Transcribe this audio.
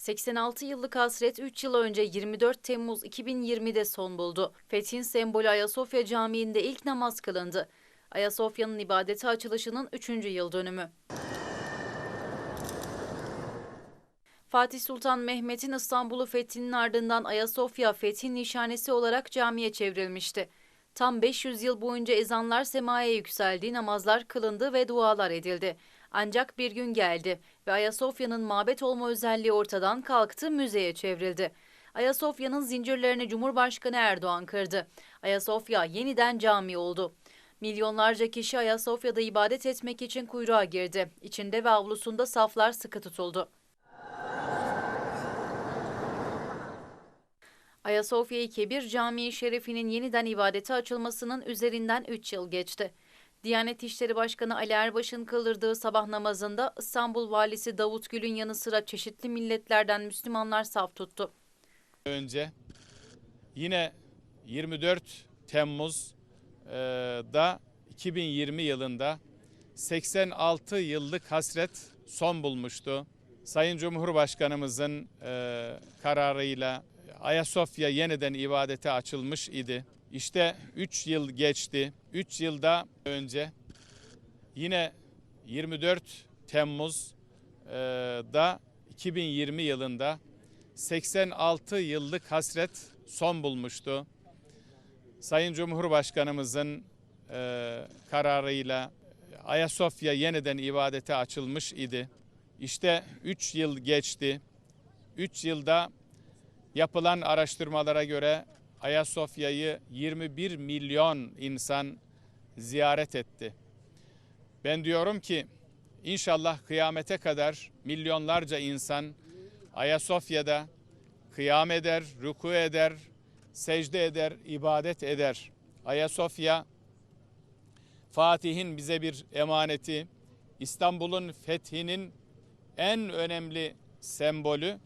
86 yıllık hasret 3 yıl önce 24 Temmuz 2020'de son buldu. Fethin sembolü Ayasofya Camii'nde ilk namaz kılındı. Ayasofya'nın ibadete açılışının 3. yıl dönümü. Fatih Sultan Mehmet'in İstanbul'u fethinin ardından Ayasofya fethin nişanesi olarak camiye çevrilmişti. Tam 500 yıl boyunca ezanlar semaya yükseldi, namazlar kılındı ve dualar edildi. Ancak bir gün geldi ve Ayasofya'nın mabet olma özelliği ortadan kalktı, müzeye çevrildi. Ayasofya'nın zincirlerini Cumhurbaşkanı Erdoğan kırdı. Ayasofya yeniden cami oldu. Milyonlarca kişi Ayasofya'da ibadet etmek için kuyruğa girdi. İçinde ve avlusunda saflar sıkı tutuldu. Ayasofya-i Kebir Camii Şerifi'nin yeniden ibadete açılmasının üzerinden 3 yıl geçti. Diyanet İşleri Başkanı Ali Erbaş'ın kıldırdığı sabah namazında İstanbul Valisi Davut Gül'ün yanı sıra çeşitli milletlerden Müslümanlar saf tuttu. önce yine 24 Temmuz'da 2020 yılında 86 yıllık hasret son bulmuştu. Sayın Cumhurbaşkanımızın e, kararıyla Ayasofya yeniden ibadete açılmış idi. İşte 3 yıl geçti. 3 yılda önce yine 24 Temmuz'da 2020 yılında 86 yıllık hasret son bulmuştu. Sayın Cumhurbaşkanımızın e, kararıyla Ayasofya yeniden ibadete açılmış idi. İşte 3 yıl geçti. 3 yılda yapılan araştırmalara göre Ayasofya'yı 21 milyon insan ziyaret etti. Ben diyorum ki inşallah kıyamete kadar milyonlarca insan Ayasofya'da kıyam eder, ruku eder, secde eder, ibadet eder. Ayasofya Fatih'in bize bir emaneti, İstanbul'un fethinin en önemli sembolü